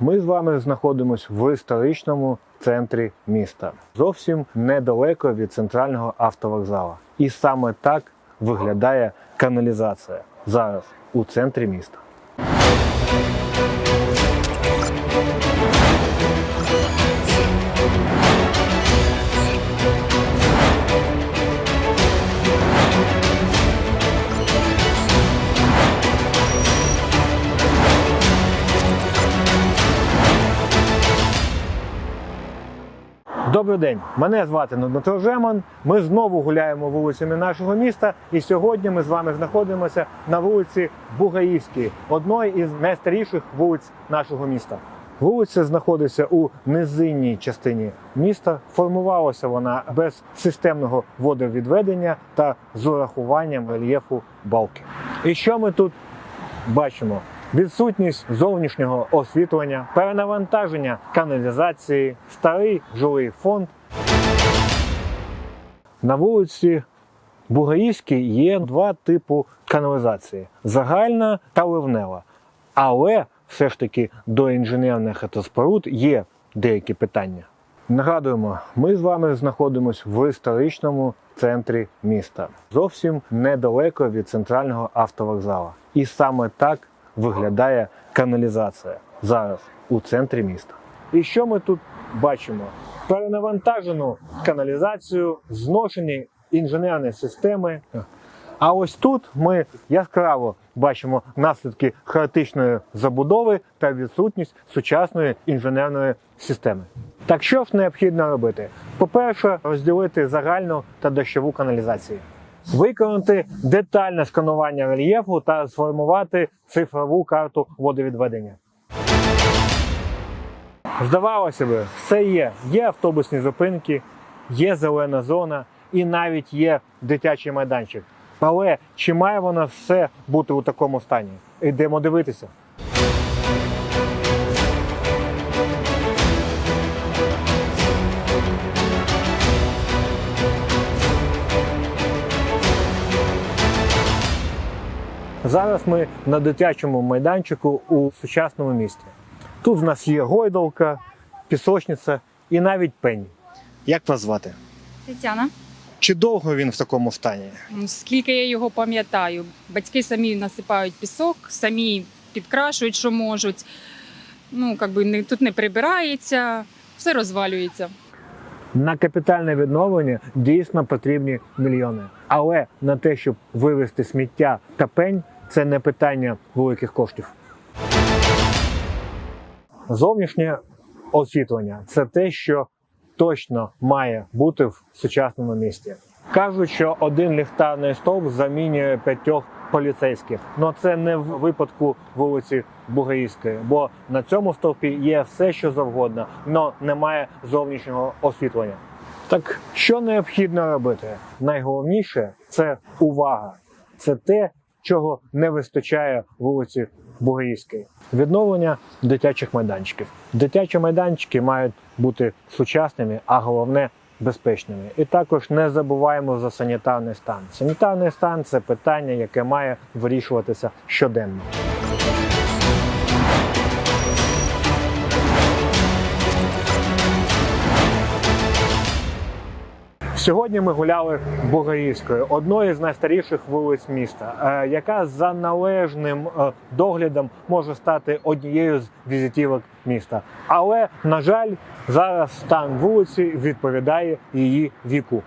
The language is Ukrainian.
Ми з вами знаходимося в історичному центрі міста, зовсім недалеко від центрального автовокзала. І саме так виглядає каналізація зараз у центрі міста. Добрий день, мене звати Дмитро Жеман. Ми знову гуляємо вулицями нашого міста, і сьогодні ми з вами знаходимося на вулиці Бугаївській, одної із найстаріших вулиць нашого міста. Вулиця знаходиться у низинній частині міста. Формувалася вона без системного водовідведення та з урахуванням рельєфу балки. І що ми тут бачимо? Відсутність зовнішнього освітлення, перенавантаження каналізації, старий жилий фонд. На вулиці Бугаївській є два типи каналізації: загальна та ливнева. Але все ж таки до інженерних споруд є деякі питання. Нагадуємо, ми з вами знаходимося в історичному центрі міста, зовсім недалеко від центрального автовокзала. І саме так виглядає каналізація зараз у центрі міста. І що ми тут бачимо? Перенавантажену каналізацію, зношені інженерні системи. А ось тут ми яскраво бачимо наслідки хаотичної забудови та відсутність сучасної інженерної системи. Так що ж необхідно робити? По-перше, розділити загальну та дощову каналізації. Виконати детальне сканування рельєфу та сформувати цифрову карту водовідведення. Здавалося би, все є. Є автобусні зупинки, є зелена зона і навіть є дитячий майданчик. Але чи має воно все бути у такому стані? Йдемо дивитися. Зараз ми на дитячому майданчику у сучасному місті. Тут в нас є гойдалка, пісочниця і навіть пень. Як вас звати? Тетяна, Чи довго він в такому стані? Ну, скільки я його пам'ятаю, батьки самі насипають пісок, самі підкрашують, що можуть. Ну, как би не, тут не прибирається, все розвалюється. На капітальне відновлення дійсно потрібні мільйони. Але на те, щоб вивезти сміття та пень, це не питання великих коштів. Зовнішнє освітлення це те, що точно має бути в сучасному місті. Кажуть, що один ліхтарний стовп замінює п'ятьох поліцейських. але це не в випадку вулиці Бугаївської, бо на цьому стовпі є все, що завгодно, але немає зовнішнього освітлення. Так що необхідно робити? Найголовніше це увага. Це те, чого не вистачає вулиці Бугаївської. Відновлення дитячих майданчиків. Дитячі майданчики мають бути сучасними, а головне безпечними. І також не забуваємо за санітарний стан. Санітарний стан це питання, яке має вирішуватися щоденно. Сьогодні ми гуляли Бугаївською, одною з найстаріших вулиць міста, е, яка за належним е, доглядом може стати однією з візитівок міста. Але на жаль, зараз стан вулиці відповідає її віку.